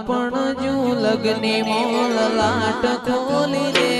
પણ જુ લગની મોલ લાટ ખોલી દે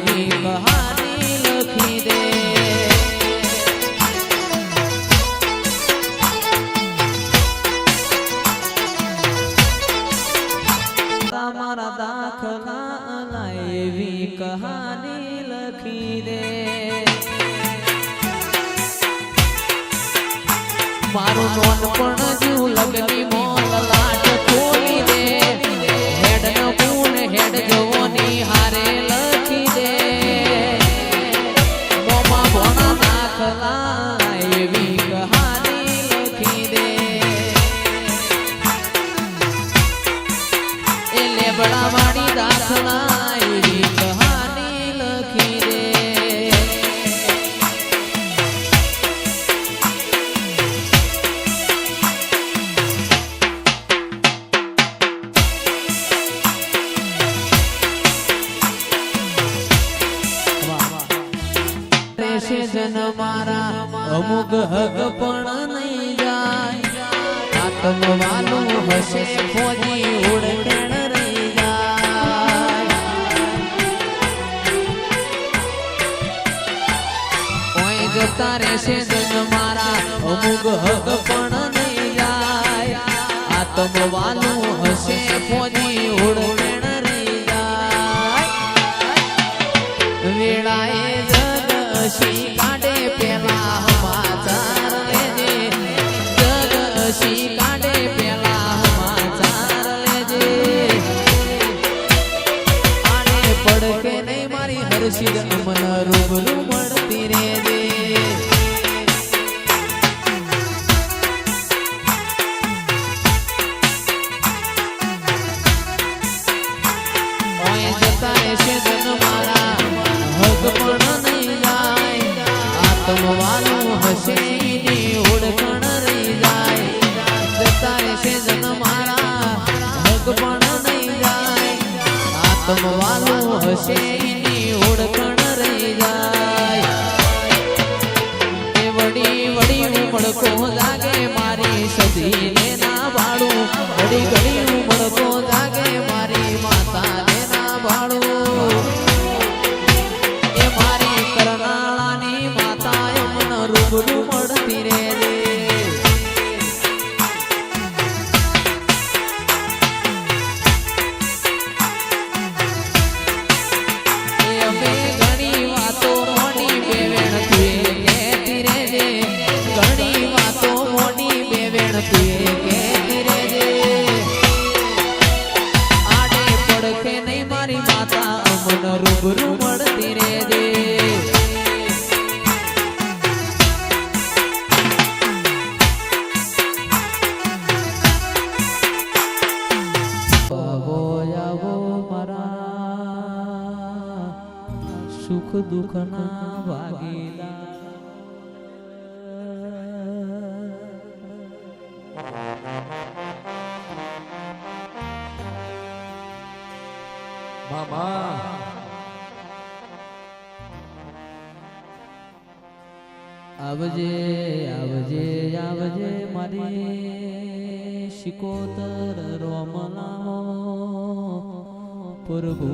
કહાની લખી દે. મારા દાખલા એવી કહાની લખી દે. મારું નોન પણ જુ લગની મોલ લાટ ખોલી દે. એ લેબડા વાળી દાખલા એવી કહાની લખી રહેશે જન મારા, અમુક હક પણ નહીં હશે, ફોજી ઓળખણ જતા રહેશે જન મારા. અમુક હક પણ નહીં જાય આત્મવાલું હશે ફોજી ઓળખણ રહી જાય વેળાએ કાઢે નહીં મારી હર્ષિદ અમન રૂબરૂ મળતી રેજે ઓય જતા રહેશે જન મારા હક પણ નહીં જાય. આત્મવાલું હશે એની ઓળખણ રહી જાય. જતા રહેશે જન મારા હક પણ નહીં જાય. આત્મવાલું હશે એની ઓળખણ એ વડી વડી ઉમળકો જાગે મારી ઘડી બેવેણ તુએ કહેતી રહેજે આડે પડખે નહીં મારી માતા, અમન રૂબરૂ મળતી રહેજે. આવો આવો મારા સુખ દુઃખના મામા આવજે આવજે આવજે મારી શિકોતર રોમલા પ્રભુ